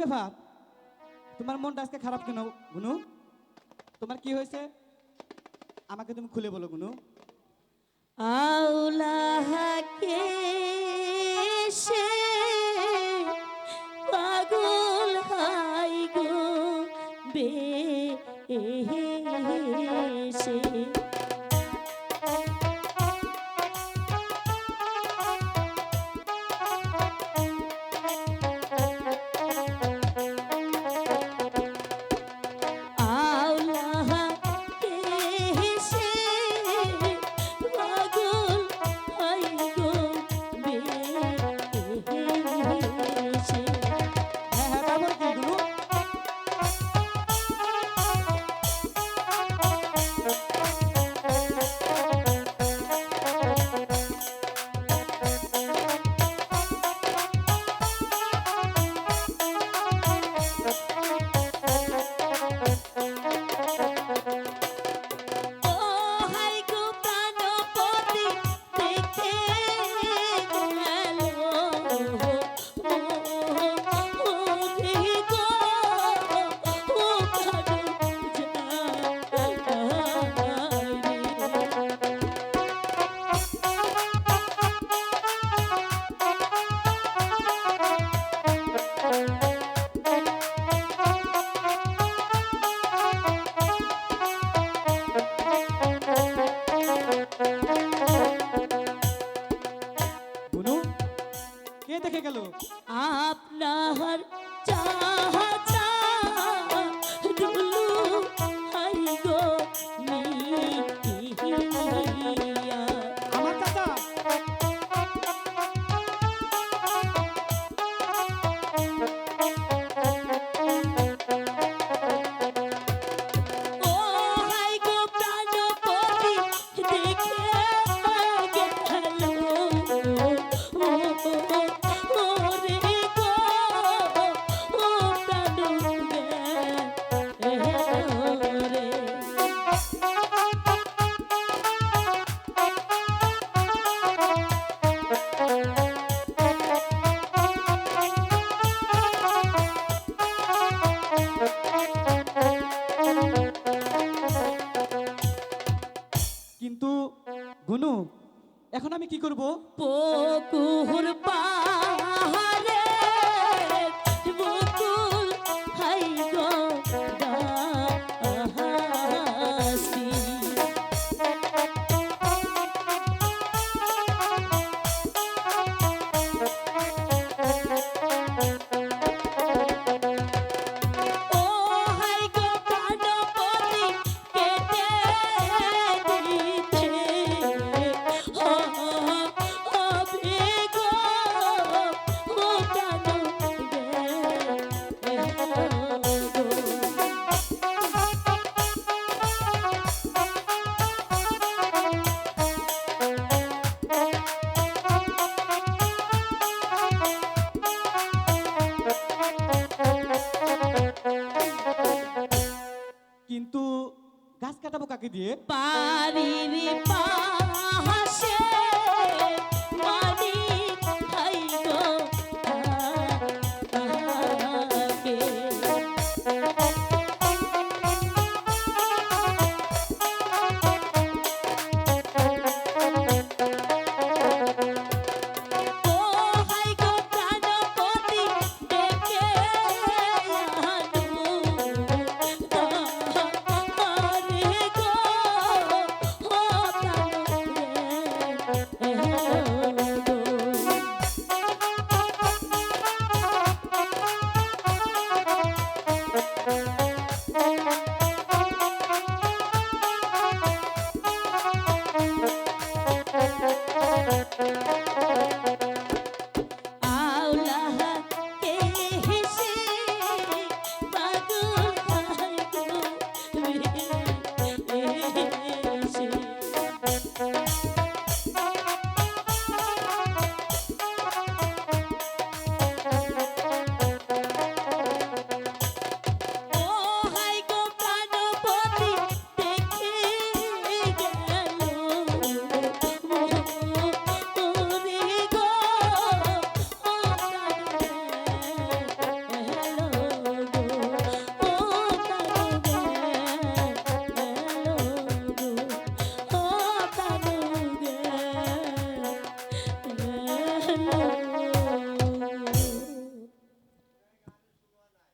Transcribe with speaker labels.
Speaker 1: ব্যাপার? তোমার মনটা আজকে খারাপ কেন, গুনু? তোমার কি হয়েছে? আমাকে তুমি খুলে বলো, গুনু।
Speaker 2: আউলাহাকে সে পাগল হাই গো বে সে গেল।
Speaker 1: গুনু এখন আমি কি করব?
Speaker 2: পুকুর পা ingredientes. Para vivir.